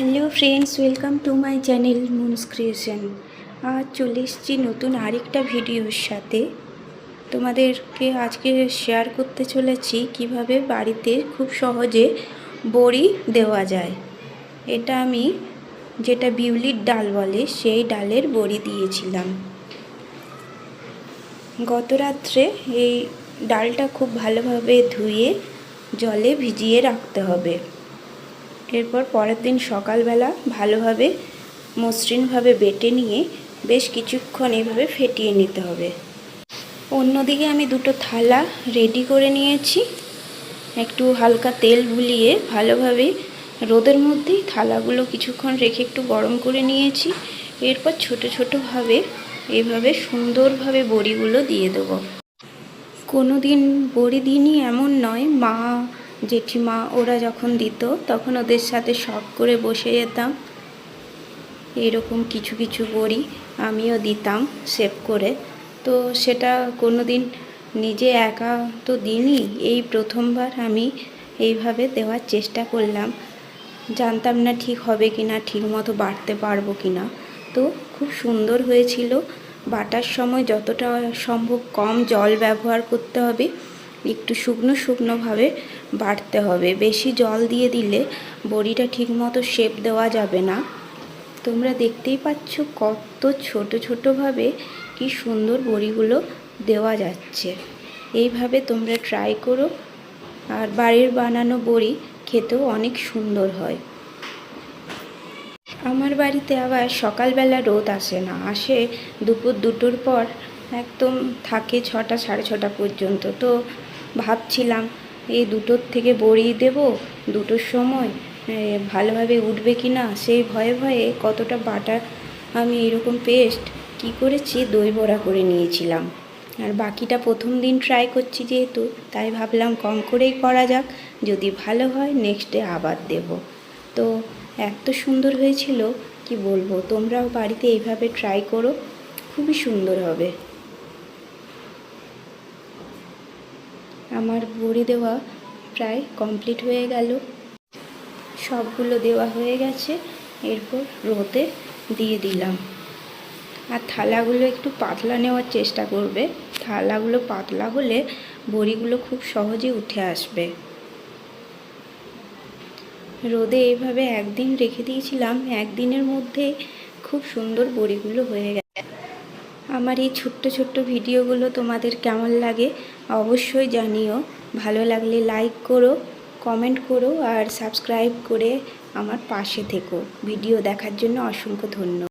Hello friends, welcome to my channel Moon's creation. আজ চলে এসেছি নতুন আরেকটা ভিডিওর সাথে। তোমাদেরকে আজকে শেয়ার করতে চলেছি কীভাবে বাড়িতে খুব সহজে বড়ি দেওয়া যায়। এটা আমি যেটা বিউলির ডাল বলে, সেই ডালের বড়ি দিয়েছিলাম। গত রাত্রে এই ডালটা খুব ভালোভাবে ধুয়ে জলে ভিজিয়ে রাখতে হবে। এরপর পরের দিন সকালবেলা ভালোভাবে মসৃণভাবে বেটে নিয়ে বেশ কিছুক্ষণ এইভাবে ফেটিয়ে নিতে হবে। অন্যদিকে আমি দুটো থালা রেডি করে নিয়েছি। একটু হালকা তেল বুলিয়ে ভালোভাবে রোদের মধ্যেই থালাগুলো কিছুক্ষণ রেখে একটু গরম করে নিয়েছি। এরপর ছোট ছোটোভাবে এভাবে সুন্দরভাবে বড়িগুলো দিয়ে দেবো। কোনো দিন বড়ি দিনই এমন নয়, মা জেঠিমা ওরা যখন দিত, তখন ওদের সাথে শখ করে বসে যেতাম। এরকম কিছু কিছু বড়ি আমিও দিতাম সেভ করে। তো সেটা কোনো দিন নিজে একা তো দিইনি। এই প্রথমবার আমি এইভাবে দেওয়ার চেষ্টা করলাম। জানতাম না ঠিক হবে কি না ঠিক মতো বাড়তে পারব কি না তো খুব সুন্দর হয়েছিল। বাটার সময় যতটা সম্ভব কম জল ব্যবহার করতে হবে। একটু শুকনো শুকনোভাবে বাটতে হবে। বেশি জল দিয়ে দিলে বড়িটা ঠিকমতো শেপ দেওয়া যাবে না। তোমরা দেখতেই পাচ্ছ কত ছোট ছোটোভাবে কি সুন্দর বড়িগুলো দেওয়া যাচ্ছে। এইভাবে তোমরা ট্রাই করো। আর বাড়ির বানানো বড়ি খেতেও অনেক সুন্দর হয়। আমার বাড়িতে আবার সকালবেলা রোদ আসে না। আসে দুপুর দুটোর পর একদম থাকে ছটা, সাড়ে ছটা পর্যন্ত। তো ভাবছিলাম, এই দুটোর থেকে বড়ি দেব, দুটোর সময় ভালোভাবে উঠবে কি না সেই ভয়ে ভয়ে কতটা বাটা আমি এরকম পেস্ট কি করেছি, দই বড়া করে নিয়েছিলাম। আর বাকিটা প্রথম দিন ট্রাই করছি যেহেতু, তাই ভাবলাম কম করেই করা যাক, যদি ভালো হয় নেক্সট ডে আবার দেব। তো এত সুন্দর হয়েছিল, কি বলব, তোমরাও বাড়িতে এইভাবে ট্রাই করো, খুবই সুন্দর হবে। আমার বড়ি দেওয়া প্রায় কমপ্লিট হয়ে গেল। সবগুলো দেওয়া হয়ে গেছে। এরপর রোদে দিয়ে দিলাম। আর থালাগুলো একটু পাতলা নেওয়ার চেষ্টা করবে। থালাগুলো পাতলা হলে বড়িগুলো খুব সহজে উঠে আসবে। রোদে এইভাবে একদিন রেখে দিয়েছিলাম। একদিনের মধ্যে খুব সুন্দর বড়িগুলো হয়ে গেছে। আমার এই ছোট্ট ছোট্ট ভিডিওগুলো তোমাদের কেমন লাগে অবশ্যই জানিও। ভালো লাগলে লাইক করো কমেন্ট করো আর সাবস্ক্রাইব করে আমার পাশে থেকো। ভিডিও দেখার জন্য অসংখ্য ধন্যবাদ।